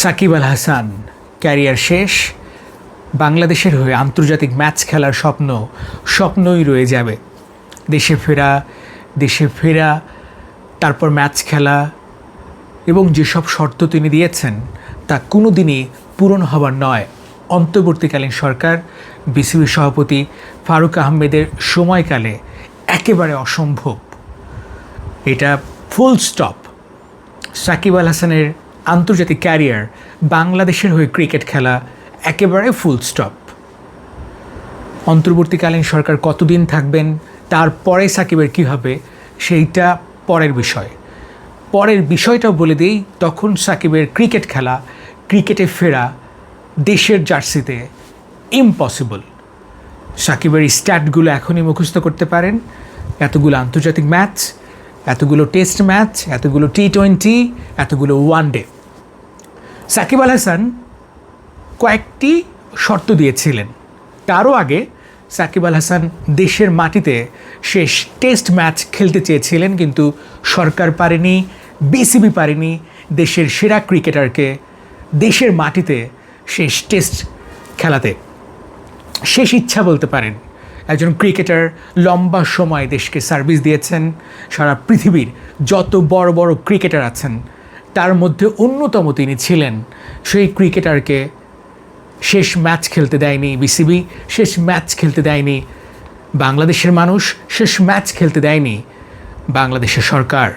Shakib Al Hasan career শেষ, বাংলাদেশের হয়ে আন্তর্জাতিক ম্যাচ খেলার স্বপ্ন, স্বপ্নই রয়ে যাবে। দেশে ফেরা দেশে ফেরা, তারপর ম্যাচ খেলা এবং যেসব শর্ত তিনি দিয়েছেন, তা কোনো দিনই পূরণ হবার নয়। অন্তর্বর্তীকালীন সরকার, বিসিবি সভাপতি ফারুক আহমেদের সময়কালে একেবারে অসম্ভব। এটা ফুল স্টপ সাকিব আল হাসানের আন্তর্জাতিক ক্যারিয়ার, বাংলাদেশের হয়ে ক্রিকেট খেলা একেবারে ফুল স্টপ অন্তর্বর্তীকালীন সরকার কতদিন থাকবেন, তারপরে সাকিবের কী হবে, সেইটা পরের বিষয়। পরের বিষয়টাও বলে দিই, তখন সাকিবের ক্রিকেট খেলা, ক্রিকেটে ফেরা, দেশের জার্সিতে ইম্পসিবল সাকিবের স্ট্যাটগুলো এখনই মুখস্থ করতে পারেন। এতগুলো আন্তর্জাতিক ম্যাচ এতগুলো টেস্ট ম্যাচ এতগুলো টি টোয়েন্টি এতগুলো ওয়ান ডে সাকিব আল হাসান কয়েকটি শর্ত দিয়েছিলেন। তারও আগে সাকিব আল হাসান দেশের মাটিতে শেষ টেস্ট ম্যাচ খেলতে চেয়েছিলেন, কিন্তু সরকার পারেনি বিসিবি পারেনি, দেশের সেরা ক্রিকেটারকে দেশের মাটিতে শেষ টেস্ট খেলাতে। শেষ ইচ্ছা বলতে পারেন। একজন ক্রিকেটার লম্বা সময় দেশকে সার্ভিস দিয়েছেন। সারা পৃথিবীর যত বড় বড় ক্রিকেটার আছেন, তার মধ্যে অন্যতম তিনি ছিলেন। সেই ক্রিকেটারকে শেষ ম্যাচ খেলতে দেয়নি বিসিবি, শেষ ম্যাচ খেলতে দেয়নি বাংলাদেশের মানুষ, শেষ ম্যাচ খেলতে দেয়নি বাংলাদেশের সরকার।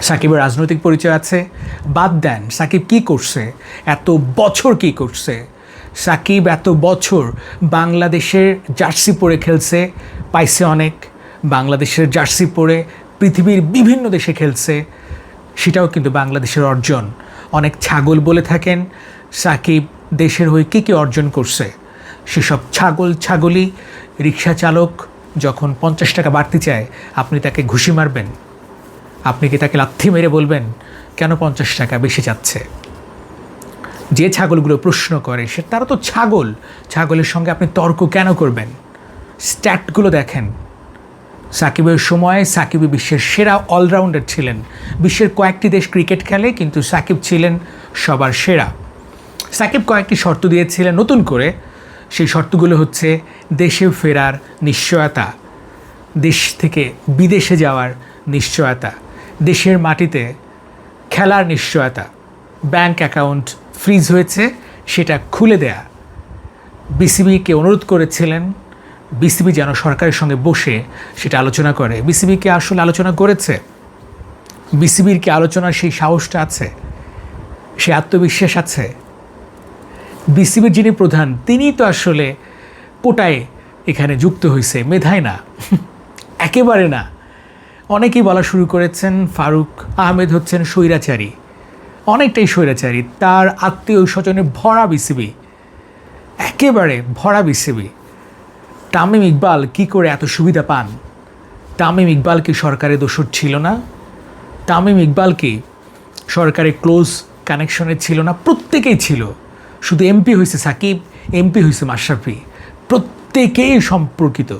সাকিবের রাজনৈতিক পরিচয় আছে, বাদ দেন সাকিব কি করছে, এত বছর কি করছে সাকিব এত বছর বাংলাদেশের জার্সি পরে খেলছে, পাইছে অনেক। বাংলাদেশের জার্সি পরে পৃথিবীর বিভিন্ন দেশে খেলছে, সেটাও কিন্তু বাংলাদেশের অর্জন। অনেক ছাগল বলে থাকেন, সাকিব দেশের হয়ে কী কী অর্জন করছে। সেসব ছাগল ছাগলই রিক্সা চালক যখন পঞ্চাশ টাকা বাড়তি চায়, আপনি তাকে ঘুষি মারবেন। আপনি কি তাকে লাথি মেরে বলবেন, কেন পঞ্চাশ টাকা বেশি যাচ্ছে? যে ছাগলগুলো প্রশ্ন করে, সে তারা তো ছাগল। ছাগলের সঙ্গে আপনি তর্ক কেন করবেন? স্ট্যাটগুলো দেখেন। সাকিবের সময় সাকিব বিশ্বের সেরা অলরাউন্ডার ছিলেন। বিশ্বের কয়েকটি দেশ ক্রিকেট খেলে, কিন্তু সাকিব ছিলেন সবার সেরা। সাকিব কয়েকটি শর্ত দিয়েছিলেন নতুন করে। সেই শর্তগুলো হচ্ছে দেশে ফেরার নিশ্চয়তা, দেশ থেকে বিদেশে যাওয়ার নিশ্চয়তা, দেশের মাটিতে খেলার নিশ্চয়তা, ব্যাংক অ্যাকাউন্ট ফ্রিজ হয়েছে, সেটা খুলে দেয়া। বিসিবিকে অনুরোধ করেছিলেন, বিসিবি যেন সরকারের সঙ্গে বসে সেটা আলোচনা করে। বিসিবিকে আসলে আলোচনা করেছে? বিসিবির কি আলোচনার সেই সাহসটা আছে? সে আত্মবিশ্বাস আছে? বিসিবির যিনি প্রধান, তিনি তো আসলে কোটায় এখানে যুক্ত হয়েছে মেধায় না। একেবারে না। অনেকেই বলা শুরু করেছেন, ফারুক আহমেদ হচ্ছেন স্বৈরাচারী। অনেকটাই স্বৈরাচারী তার আত্মীয় স্বজনে ভরা বিসিবি, একেবারে ভরা বিসিবি। তামিম ইকবাল কি করে এত সুবিধা পান? তামিম ইকবাল কি সরকারের দোষর ছিল না? তামিম ইকবাল কি সরকারের ক্লোজ কানেকশনে ছিল না? প্রত্যেকেই ছিল। শুধু এমপি হয়েছে সাকিব, এমপি হয়েছে মাশরাফি। প্রত্যেকেই সম্পর্কিত।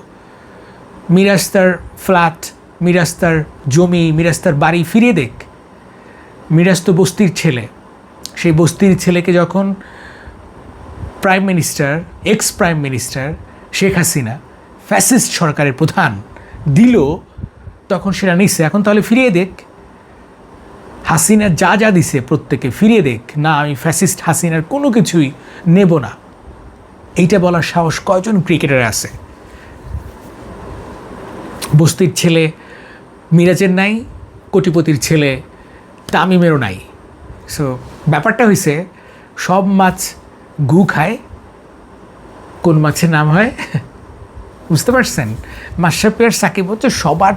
মিরাস্তার ফ্ল্যাট মিরাস্তার জমি মিরাস্তার বাড়ি ফিরিয়ে দেখ। মিরাজ তো বস্তির ছেলে। সেই বস্তির ছেলেকে যখন prime minister ex prime minister Sheikh Hasina fascist সরকারের প্রধান দিল, তখন সেটা নিচ্ছে এখন তাহলে ফিরিয়ে দেখ। হাসিনা যা যা দিছে প্রত্যেকে ফিরিয়ে দেখ। না, আমি ফ্যাসিস্ট হাসিনার কোনো কিছুই নেব না। এইটা বলার সাহস কয়জন ক্রিকেটার আছে? বস্তির ছেলে মিরাজের নাই, কোটিপতির ছেলে তামিমেরও নাই। সো ব্যাপারটা হয়েছে সব মাছ গু খায়। কোন মাছের নাম হয়? বুঝতে পারছেন? মাশরাফি সাকিব হচ্ছে সবার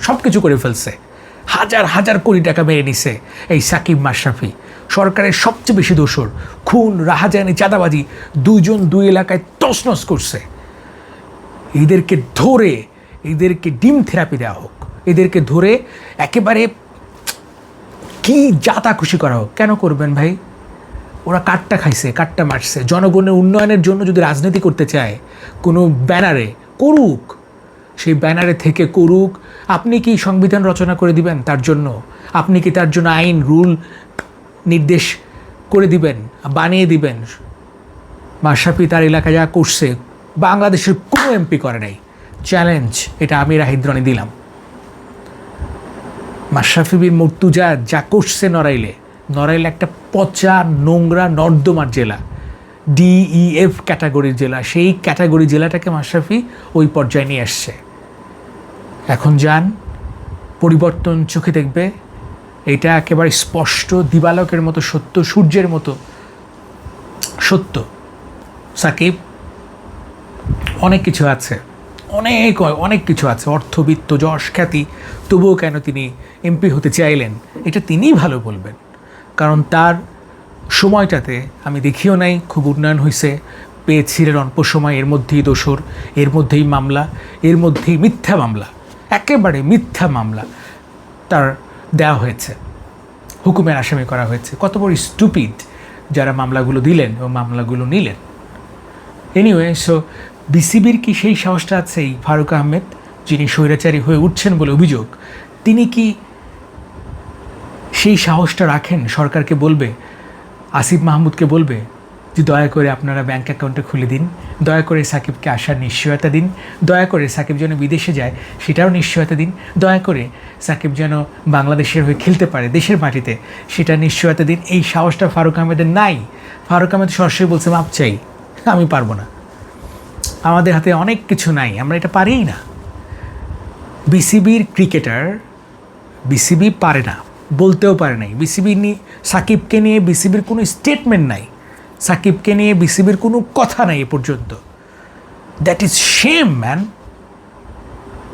সব কিছু করে ফেলছে। হাজার হাজার কোটি টাকা মেরে নিছে এই সাকিব মাশরাফি। সরকারের সবচেয়ে বেশি দোষর, খুন, রাহাজানি, চাঁদাবাজি, দুইজন দুই এলাকায় তসনস করছে। এদেরকে ধরে, এদেরকে ডিম থেরাপি দেওয়া হোক। এদেরকে ধরে একেবারে কি যাতা খুশি করা হোক, কেন করবেন ভাই? ওরা কাঠটা খাইছে, কাঠটা মারছে। জনগণের উন্নয়নের জন্য যদি রাজনীতি করতে চায়, কোনো ব্যানারে করুক, সেই ব্যানারে থেকে করুক, আপনি কি সংবিধান রচনা করে দিবেন তার জন্য? আপনি কি তার জন্য আইন, রুল, নির্দেশ করে দিবেন, বানিয়ে দিবেন? মাশরাফি তার এলাকায় যা করছে, বাংলাদেশের কোনো এমপি করে নাই। চ্যালেঞ্জ এটা আমি রাহিদ্রনে দিলাম। মাশরাফি বিন মর্তুজা যা করছে নড়াইলে নড়াইলে একটা পচা, নোংরা, নর্দমার জেলা ডিইএফ ক্যাটাগরির জেলা। সেই ক্যাটাগরি জেলাটাকে মাশরাফি ওই পর্যায়ে নিয়ে আসছে। এখন যান, পরিবর্তন চোখে দেখবে, এটা একেবারে স্পষ্ট, দিবালকের মতো সত্য, সূর্যের মতো সত্য। সাকিব, অনেক কিছু আছে। অনেক অনেক কিছু আছে। অর্থবিত্ত, যশ, খ্যাতি। তবুও কেন তিনি এমপি হতে চাইলেন? এটা তিনিই ভালো বলবেন। কারণ তার সময়টাতে আমি দেখিও নাই, খুব উন্নয়ন হয়েছে পেয়েছিলেন অল্প সময়, এর মধ্যেই দোসর এর মধ্যেই মামলা, এর মধ্যেই মিথ্যা মামলা, একেবারে মিথ্যা মামলা তার দেওয়া হয়েছে। হুকুমের আসামি করা হয়েছে। কত বড় স্টুপিড যারা মামলাগুলো দিলেন এবং মামলাগুলো নিলেন। এনিওয়ে সো বিসিবির কি সেই সাহসটা আছে এই ফারুক আহমেদ, যিনি স্বৈরাচারী হয়ে উঠছেন বলে অভিযোগ? তিনি কি সেই সাহসটা রাখেন? সরকারকে বলবে? আসিফ মাহমুদকে বলবে? যে দয়া করে আপনারা ব্যাংক অ্যাকাউন্টে খুলে দিন। দয়া করে সাকিবকে আসার নিশ্চয়তা দিন। দয়া করে সাকিব যেন বিদেশে যায় সেটাও নিশ্চয়তা দিন। দয়া করে সাকিব যেন বাংলাদেশের হয়ে খেলতে পারে, দেশের মাটিতে সেটা নিশ্চয়তা দিন। এই সাহসটা ফারুক আহমেদের নাই। ফারুক আহমেদ সরাসরি বলছে, মাপ চাই, আমি পারব না। আমাদের হাতে অনেক কিছু নাই, আমরা এটা পারিই না। বিসিবির ক্রিকেটার বিসিবি পারে না, বলতেও পারে নাই। বিসিবি নিয়ে সাকিবকে নিয়ে বিসিবির কোনো স্টেটমেন্ট নাই। সাকিবকে নিয়ে বিসিবির কোনো কথা নাই এ পর্যন্ত। দ্যাট ইজ শেম ম্যান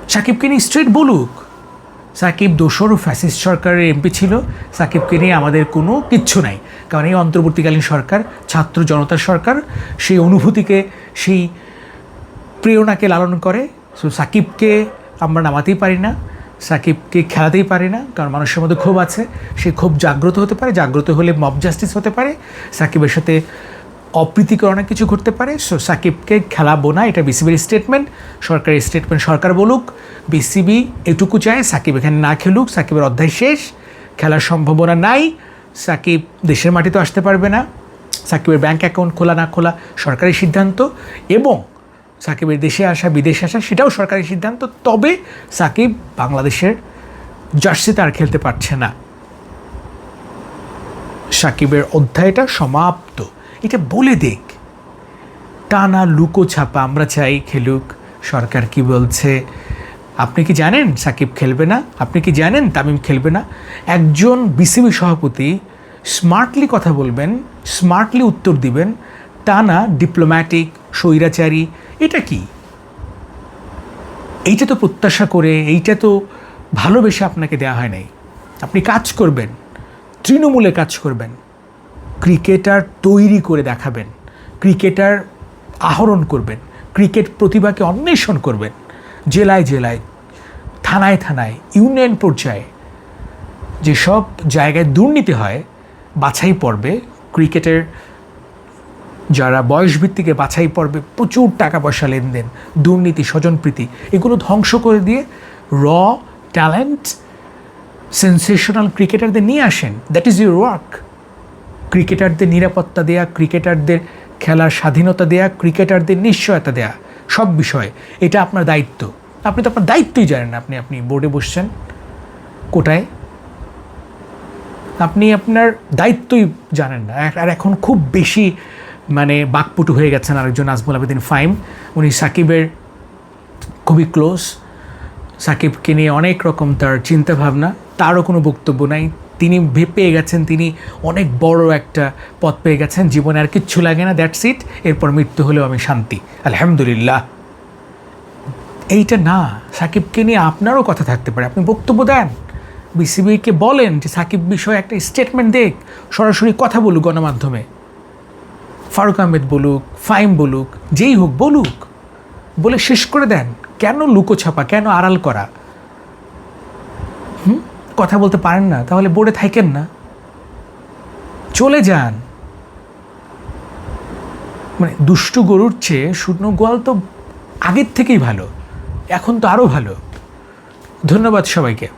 সাকিবকে নিয়ে স্ট্রেট বলুক। সাকিব দোসর ফ্যাসিস্ট সরকারের এমপি ছিল, সাকিবকে নিয়ে আমাদের কোনো কিচ্ছু নাই। কারণ এই অন্তর্বর্তীকালীন সরকার, ছাত্র জনতার সরকার, সেই অনুভূতিকে, সেই প্রেরণাকে লালন করে, সো সাকিবকে আমরা নামাতেই পারি না, সাকিবকে খেলাতেই পারি না, কারণ মানুষের মধ্যে ক্ষোভ আছে। সে ক্ষোভ জাগ্রত হতে পারে, জাগ্রত হলে মব জাস্টিস হতে পারে, সাকিবের সাথে অপ্রীতিকর অনেক কিছু ঘটতে পারে। সো, সাকিবকে খেলাবো না এটা বিসিবির স্টেটমেন্ট সরকারি স্টেটমেন্ট সরকার বলুক বিসিবি এটুকু চায়, সাকিব এখানে না খেলুক, সাকিবের অধ্যায় শেষ, খেলার সম্ভাবনা নাই, সাকিব দেশের মাটিতে আসতে পারবে না, সাকিবের ব্যাংক অ্যাকাউন্ট খোলা না খোলা সরকারি সিদ্ধান্ত, এবং সাকিবের দেশে আসা, বিদেশে আসা, সেটাও সরকারি সিদ্ধান্ত। তবে সাকিব বাংলাদেশের জার্সিতে আর খেলতে পারছে না। সাকিবের অধ্যায়টা সমাপ্ত। এটা বলে দেখ টানা লুকো ছাপা আমরা চাই খেলুক। সরকার কি বলছে? আপনি কি জানেন সাকিব খেলবে না? আপনি কি জানেন তামিম খেলবে না? একজন বিসিবি সভাপতি স্মার্টলি কথা বলবেন, স্মার্টলি উত্তর দিবেন, টানা ডিপ্লোম্যাটিক স্বৈরাচারী, এটা কি? এইটা তো প্রত্যাশা করে, এইটা তো ভালোবেসে আপনাকে দেওয়া হয় নাই। আপনি কাজ করবেন, তৃণমূলে কাজ করবেন, ক্রিকেটার তৈরি করে দেখাবেন, ক্রিকেটার আহরণ করবেন, ক্রিকেট প্রতিভাকে অন্বেষণ করবেন, জেলায় জেলায়, থানায় থানায়, ইউনিয়ন পর্যায়ে। যেসব জায়গায় দুর্নীতি হয়, বাছাই পর্বে ক্রিকেটের যারা বয়সভিত্তিকে বাছাই পর্বে প্রচুর টাকা পয়সা লেনদেন, দুর্নীতি, স্বজনপ্রীতি, এগুলো ধ্বংস করে দিয়ে র ট্যালেন্ট সেন্সেশনাল ক্রিকেটারদের নিয়ে আসেন। দ্যাট ইজ ইউর ওয়ার্ক ক্রিকেটারদের নিরাপত্তা দেয়া ক্রিকেটারদের খেলার স্বাধীনতা দেয়া ক্রিকেটারদের নিশ্চয়তা দেয়া, সব বিষয়ে। এটা আপনার দায়িত্ব। আপনি তো আপনার দায়িত্বই জানেন আপনি আপনি বোর্ডে বসছেন। কোটায়। আপনি আপনার দায়িত্বই জানেন না। আর এখন খুব বেশি মানে বাকপটু হয়ে গেছেন আরেকজন আজমুল আবেদিন ফাইম। উনি সাকিবের খুবই ক্লোজ সাকিবকে নিয়ে অনেক রকম তার চিন্তাভাবনা। তারও কোনো বক্তব্য নাই। তিনি পেয়ে গেছেন, তিনি অনেক বড় একটা পথ পেয়ে গেছেন। জীবনে আর কিচ্ছু লাগে না দ্যাটস ইট এরপর মৃত্যু হলেও আমি শান্তি। আলহামদুলিল্লাহ। এইটা না, সাকিবকে নিয়ে আপনারও কথা থাকতে পারে। আপনি বক্তব্য দেন। বিসিবিকে বলেন যে সাকিব বিষয়ে একটা স্টেটমেন্ট দেখ। সরাসরি কথা বলুক গণমাধ্যমে। ফারুক আহমেদ বলুক ফাইম বলুক, যেই হোক বলুক, বলে শেষ করে দেন, কেন লুকোছাপা, কেন আড়াল করা? হুম? কথা বলতে পারেন না, তাহলে বোর্ডে থাকেন না। চলে যান। মানে দুষ্টু গরুর চেয়ে শূন্য গোয়াল তো আগের থেকেই ভালো, এখন তো আরও ভালো। ধন্যবাদ সবাইকে।